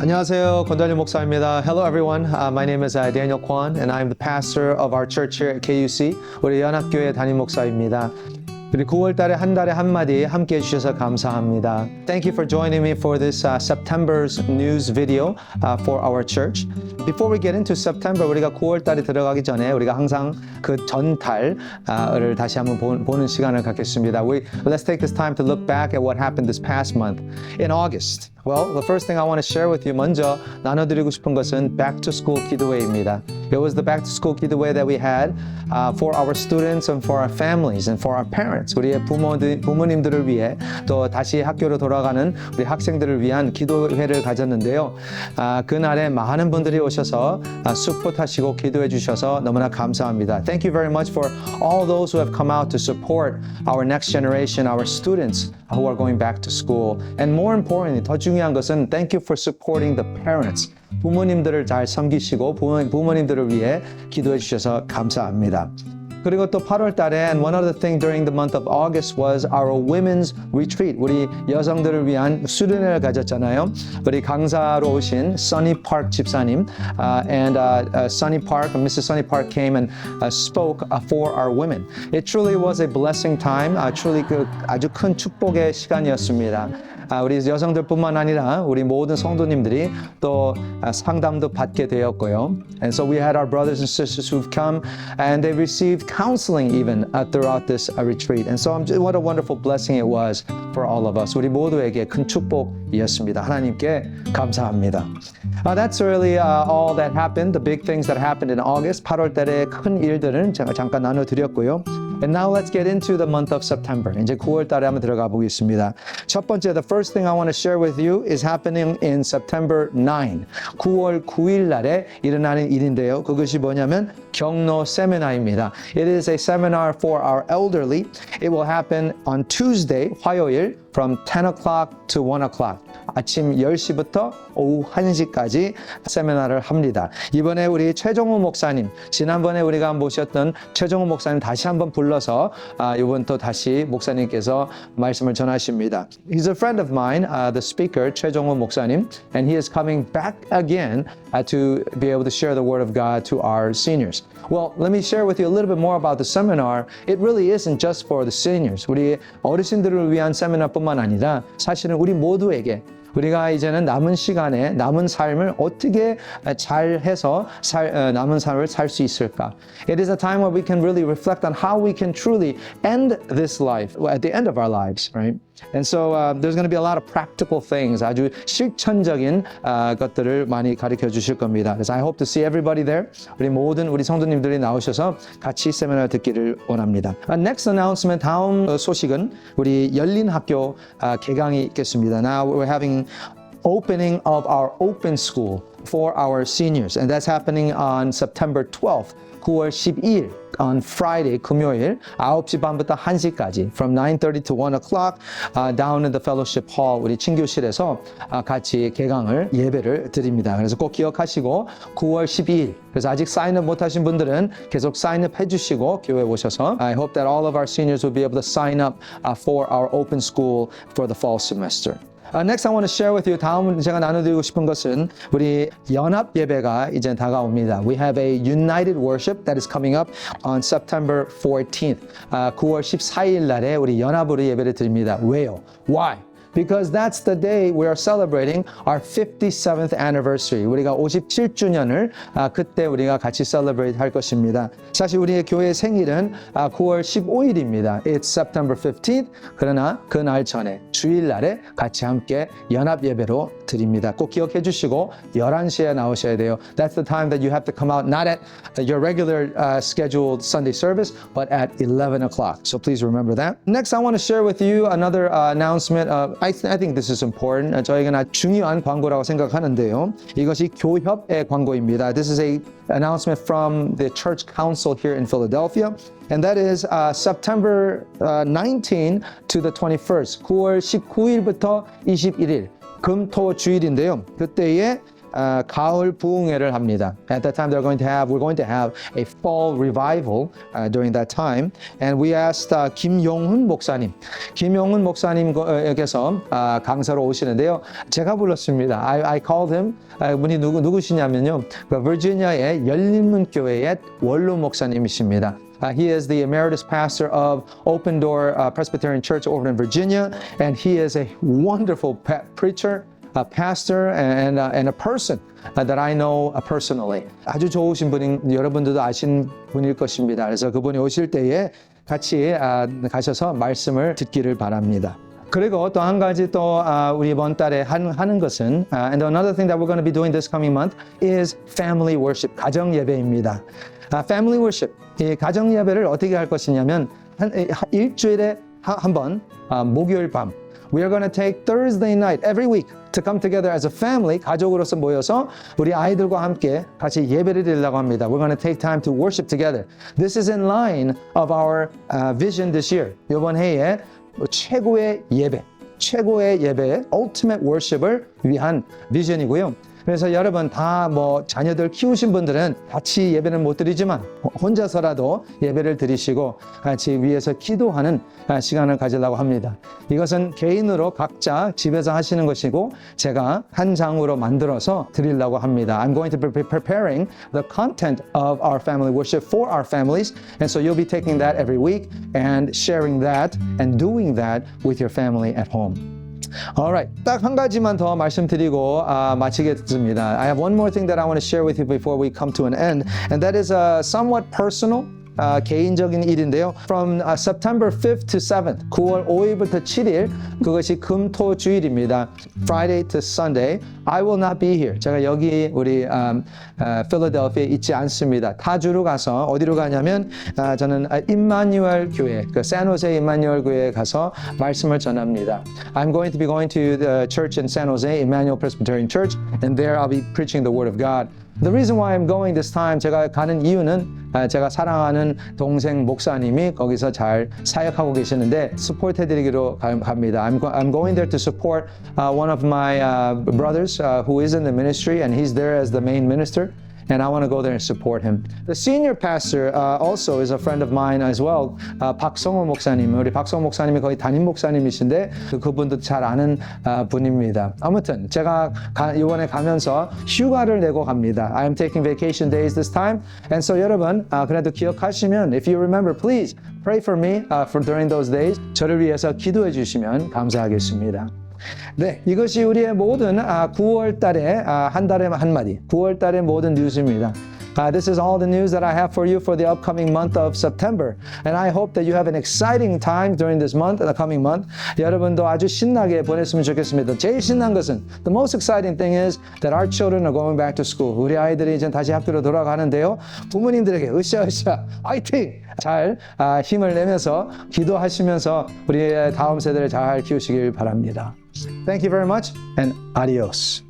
안녕하세요. 권달리 목사입니다. Hello everyone. Uh, my name is uh, Daniel Kwan and I'm the pastor of our church here at KUC. 우리 연합교회 담임 목사입니다. 우리 9월 달에 한 달에 한마디 함께 해주셔서 감사합니다. Thank you for joining me for this uh, September's news video uh, for our church. Before we get into September, 우리가 9월 달에 들어가기 전에 우리가 항상 그 전달을 다시 한번 보- 보는 시간을 갖겠습니다. We, let's take this time to look back at what happened this past month. In August, well, the first thing I want to share with you 먼저 나눠드리고 싶은 것은 Back to School 기도회입니다. It was the Back to School 기도회 that we had uh, for our students and for our families and for our parents. 우리의 부모들, 부모님들을 위해 또 다시 학교로 돌아가는 우리 학생들을 위한 기도회를 가졌는데요. 아, 그날에 많은 분들이 오셔서 아, 수포하시고 기도해 주셔서 너무나 감사합니다. Thank you very much for all those who have come out to support our next generation, our students who are going back to school. And more importantly, 더 중요한 것은 thank you for supporting the parents. 부모님들을 잘 섬기시고 부모, 부모님들을 위해 기도해 주셔서 감사합니다. 그리고 또 8월 달에 and one other thing during the month of August was our women's retreat. 우리 여성들을 위한 수련회를 가졌잖아요. 우리 강사로 오신 Sunny Park 집사님 uh, and uh, uh, Sunny Park, Mrs. Sunny Park came and uh, spoke uh, for our women. It truly was a blessing time. Uh, truly 그 아주 큰 축복의 시간이었습니다. 아, 우리 여성들뿐만 아니라 우리 모든 성도님들이 또 아, 상담도 받게 되었고요. And so we had our brothers and sisters who've come and they received counseling even uh, throughout this uh, retreat. And so what a wonderful blessing it was for all of us. 우리 모두에게 큰 축복이었습니다. 하나님께 감사합니다. Uh, that's really uh, all that happened. The big things that happened in August. 8월 달에 큰 일들은 제가 잠깐 나눠 드렸고요. And now let's get into the month of September. 이제 9월 달에 한번 들어가 보겠습니다. 첫 번째, the first thing I want to share with you is happening in September 9. 9월 9일 날에 일어나는 일인데요. 그것이 뭐냐면 경로 세미나입니다. It is a seminar for our elderly. It will happen on Tuesday, 화요일, from 10 o'clock to 1 o'clock. 아침 10시부터 오후 1시까지 세미나를 합니다. 이번에 우리 최종우 목사님, 지난번에 우리가 모셨던 최종우 목사님 다시 한번 불러서 아, 이번 또 다시 목사님께서 말씀을 전하십니다. He's a friend of mine, uh, the speaker, 최종우 목사님, and he is coming back again uh, to be able to share the word of God to our seniors. Well, let me share with you a little bit more about the seminar. It really isn't just for the seniors. 우리 어르신들을 위한 세미나뿐만 아니라 사실은 우리 모두에게 우리가 이제는 남은 시간에 남은 삶을 어떻게 잘 해서 살, 어, 남은 삶을 살 수 있을까? It is a time where we can really reflect on how we can truly end this life at the end of our lives, right? And so uh, there's going to be a lot of practical things, 아주 실천적인 어, 것들을 많이 가르쳐 주실 겁니다. 그래서 I hope to see everybody there. 우리 모든 우리 성도님들이 나오셔서 같이 세미나 듣기를 원합니다. Uh, next announcement, 다음 어, 소식은 우리 열린 학교 어, 개강이 있겠습니다. Now we're having opening of our open school for our seniors, and that's happening on September 12th. 9월 12일 on Friday 금요일 9시 반부터 1시까지 from 9:30 to 1 o'clock uh, down in the fellowship hall 우리 친교실에서 uh, 같이 개강을 예배를 드립니다. 그래서 꼭 기억하시고 9월 12일 그래서 아직 사인업 못 하신 분들은 계속 사인업 해 주시고 교회 오셔서 I hope that all of our seniors will be able to sign up uh, for our open school for the fall semester. Uh, next, I want to share with you. 다음 제가 나눠드리고 싶은 것은 우리 연합 예배가 이제 다가옵니다. We have a united worship that is coming up on September 14th. 아, 9월 14일 날에 우리 연합으로 예배를 드립니다. 왜요? Why? Because that's the day we are celebrating our 57th anniversary. 우리가 57주년을 아, 그때 우리가 같이 celebrate 할 것입니다. 사실 우리의 교회 생일은 아, 9월 15일입니다. It's September 15th. 그러나 그날 전에 주일날에 같이 함께 연합 예배로 드립니다. 꼭 기억해 주시고 11시에 나오셔야 돼요. That's the time that you have to come out not at your regular uh, scheduled Sunday service but at 11 o'clock. So please remember that. Next I want to share with you another uh, announcement. Uh, I, th- I think this is important. 어, 저에게는 아주 중요한 광고라고 생각하는데요. 이것이 교협의 광고입니다. This is a announcement from the church council here in Philadelphia. And that is uh, September uh, 19 to the 21st. 9월 19일부터 21일. 금토 주일인데요. 그때에 아, 가을 부흥회를 합니다. At that time, they're going to have we're going to have a fall revival uh, during that time, and we asked uh, 김용훈 목사님, 김용훈 목사님께서 uh, 강사로 오시는데요. 제가 불렀습니다. I, I called him. 아, 분이 누구 누구시냐면요, 그 버지니아의 열린문 교회의 원로 목사님이십니다. Uh, he is the emeritus pastor of Open Door uh, Presbyterian Church over in Virginia, and he is a wonderful preacher, a pastor, and, uh, and a person uh, that I know uh, personally. 아주 좋으신 분인 여러분들도 아신 분일 것입니다. 그래서 그분이 오실 때에 같이 아, 가셔서 말씀을 듣기를 바랍니다. 그리고 또 한 가지 또 아, 우리 이번 달에 한, 하는 것은 아, and another thing that we're going to be doing this coming month is family worship 가정 예배입니다. 아, family worship 이 가정 예배를 어떻게 할 것이냐면 한, 일주일에 한번 아, 목요일 밤 We are going to take Thursday night every week to come together as a family, 가족으로서 모여서 우리 아이들과 함께 같이 예배를 드리려고 합니다. We're going to take time to worship together. This is in line of our uh, vision this year. 이번 해에 최고의 예배, 최고의 예배, ultimate worship을 위한 비전이고요. 그래서 여러분 다 뭐 자녀들 키우신 분들은 같이 예배는 못 드리지만 혼자서라도 예배를 드리시고 같이 위에서 기도하는 아, 시간을 가지려고 합니다. 이것은 개인으로 각자 집에서 하시는 것이고 제가 한 장으로 만들어서 드리려고 합니다. I'm going to be preparing the content of our family worship for our families and so you'll be taking that every week and sharing that and doing that with your family at home. Alright, 딱 한 가지만 더 말씀드리고 아, 마치겠습니다. I have one more thing that I want to share with you before we come to an end, and that is uh, somewhat personal. 아, 개인적인 일인데요. From uh, September 5th to 7th, 9월 5일부터 7일, 그것이 금토 주일입니다. Friday to Sunday, I will not be here. 제가 여기 우리 um, 어, 필라델피아에 있지 않습니다. 타주로 가서 어디로 가냐면 아, 저는 아, 임마누엘 교회, 그 샌호세 임마누엘 교회에 가서 말씀을 전합니다. I'm going to be going to the church in San Jose, Emmanuel Presbyterian Church, and there I'll be preaching the word of God. The reason why I'm going this time, 제가 가는 이유는 아, 제가 사랑하는 동생 목사님이 거기서 잘 사역하고 계시는데 support 해드리기로 가- 갑니다. I'm, go- I'm going there to support uh, one of my uh, brothers uh, who is in the ministry and he's there as the main minister. and I want to go there and support him. The senior pastor uh, also is a friend of mine as well. 아, 박성호 목사님, 우리 박성호 목사님이 거의 담임 목사님이신데 그- 그분도 잘 아는 아, 분입니다. 아무튼 제가 가, 이번에 가면서 휴가를 내고 갑니다. I am taking vacation days this time, and so 여러분 아, 그래도 기억하시면, if you remember, please pray for me uh, for during those days. 저를 위해서 기도해 주시면 감사하겠습니다. 네, 이것이 우리의 모든 아, 9월 달에 아, 한 달에 한 마디, 9월 달의 모든 뉴스입니다. Uh, this is all the news that I have for you for the upcoming month of September. And I hope that you have an exciting time during this month, the coming month. 여러분도 아주 신나게 보냈으면 좋겠습니다. 제일 신난 것은, the most exciting thing is that our children are going back to school. 우리 아이들이 이제 다시 학교로 돌아가는데요. 부모님들에게 으쌰으쌰, 화이팅! 잘 아, 힘을 내면서 기도하시면서 우리의 다음 세대를 잘 키우시길 바랍니다. Thank you very much and adios.